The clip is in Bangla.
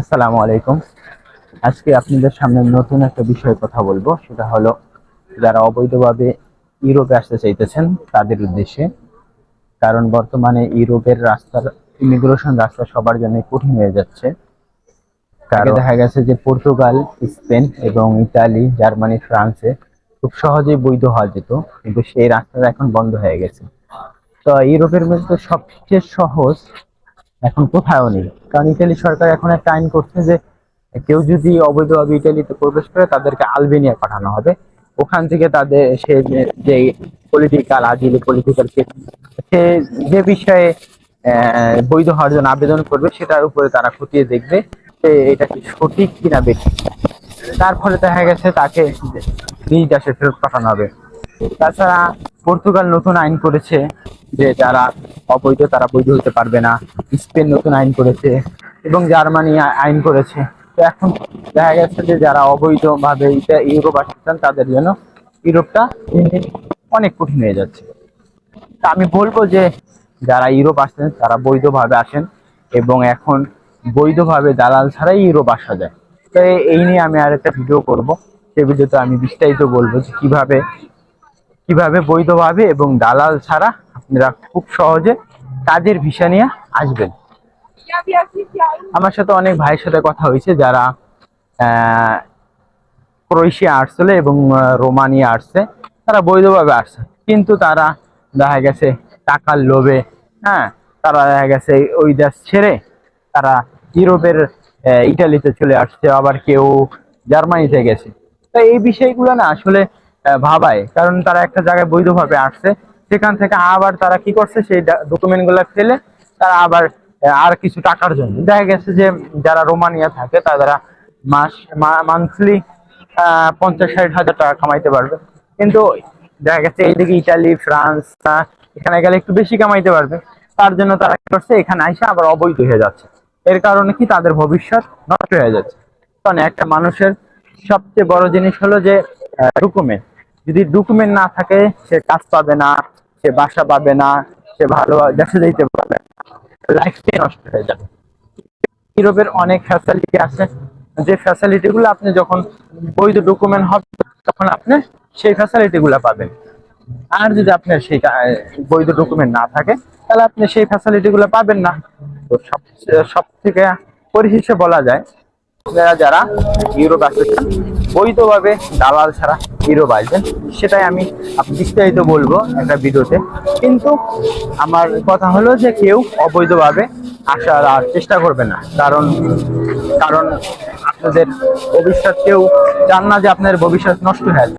আসসালামু আলাইকুম। আজকে আপনাদের সামনে নতুন একটা বিষয়ে কথা বলব। সেটা হলো, যারা অবৈধভাবে ইউরোপে আসতে চাইতেছেন, তাদের উদ্দেশ্যে। কারণ বর্তমানে ইউরোপের রাস্তার ইমিগ্রেশন রাস্তা সবার জন্য কঠিন হয়ে যাচ্ছে। কারণ দেখা গেছে যে পর্তুগাল, স্পেন এবং ইতালি, জার্মানি, ফ্রান্সে খুব সহজেই বৈধ হওয়া যেত। কিন্তু সেই রাস্তাটা এখন বন্ধ হয়ে গেছে। তো ইউরোপের মধ্যে সবচেয়ে সহজ এখন কোথাও নেই। কারণ ইতালি সরকার এখন একটা আইন করছে যে কেউ যদি অবৈধভাবে ইতালিতে প্রবেশ করে তাদেরকে আলবেনিয়া পাঠানো হবে। ওখান থেকে তাদের সে যে- পলিটিক্যাল আজিলি পলিটিক্যাল সে যে বিষয়ে বৈধ হওয়ার জন্য আবেদন করবে, সেটার উপরে তারা খতিয়ে দেখবে যে এটা কি সঠিক কিনা বেঠিক। তার ফলে দেখা গেছে তাকে নিজ দেশে ফেরত পাঠানো হবে। তাছাড়া পর্তুগাল নতুন আইন করেছে যে যারা অবৈধ তারা বৈধ হতে পারবে না। স্পেন নতুন আইন করেছে এবং জার্মানি আইন করেছে। তো এখন দেখা গেছে যে যারা অবৈধভাবে ইউরোপ আসছেন তাদের জন্য ইউরোপটা অনেক কঠিন হয়ে যাচ্ছে। তা আমি বলব যে যারা ইউরোপ আসেন, তারা বৈধভাবে আসেন এবং এখন বৈধভাবে দালাল ছাড়াই ইউরোপ আসা যায়। তো এই নিয়ে আমি আর একটা ভিডিও করব সেই ভিডিওতে আমি বিস্তারিত বলব যে কীভাবে কীভাবে বৈধভাবে এবং দালাল ছাড়া আপনারা খুব সহজে কাজের ভিসা নিয়ে আসবেন। আমার সাথে অনেক ভাইয়ের সাথে কথা হয়েছে যারা ক্রোয়েশিয়া আসছিল এবং রোমানিয়া আসছে। তারা বৈধভাবে আসছে। কিন্তু তারা দেখা গেছে টাকার লোভে হ্যাঁ তারা দেখা গেছে ওই দেশ ছেড়ে তারা ইউরোপের ইটালিতে চলে আসছে, আবার কেউ জার্মানিতে গেছে। তো এই বিষয়গুলো না আসলে ভাবায়। কারণ তারা একটা জায়গায় বৈধভাবে আসছে। সেখান থেকে আবার তারা কি করছে? সেই ডকুমেন্টগুলা ফেলে তারা আবার আর কিছু টাকার জন্য। দেখা গেছে যে যারা রোমানিয়া থাকে, তারা মাস মান্থলি পঞ্চাশ ষাট হাজার টাকা কামাইতে পারবে। কিন্তু দেখা গেছে এইদিকে ইটালি, ফ্রান্স এখানে গেলে একটু বেশি কামাইতে পারবে। তার জন্য তারা কি করছে? এখানে আইসা আবার অবৈধ হয়ে যাচ্ছে। এর কারণে কি তাদের ভবিষ্যৎ নষ্ট হয়ে যাচ্ছে? কারণ একটা মানুষের সবচেয়ে বড় জিনিস হলো যে ডকুমেন্ট যদি ডকুমেন্ট না থাকে, সে কাজ পাবে না, সে বাসা পাবে না, সে ভালো দেশে যেতে পারবে লাইফটাই নষ্ট হয়ে যাবে। ইউরোপের অনেক ফ্যাসিলিটি আছে। যে ফ্যাসিলিটি গুলো আপনি যখন বৈধ ডকুমেন্ট হবে, তখন আপনি সেই ফ্যাসিলিটি গুলো পাবেন। আর যদি আপনার সেই বৈধ ডকুমেন্ট না থাকে, তাহলে আপনি সেই ফ্যাসিলিটি গুলো পাবেন না। তো সব সব থেকে পরিশেষে বলা যায় যারা ইউরোপ আসতেছেন বৈধভাবে দালাল ছাড়া হিরো বাজবেন, সেটাই আমি বিস্তারিত বলব একটা ভিডিওতে। কিন্তু আমার কথা হলো যে কেউ অবৈধভাবে আসার আর চেষ্টা করবে না। কারণ কারণ আপনাদের ভবিষ্যৎ কেউ চান না যে আপনার ভবিষ্যৎ নষ্ট হয়ে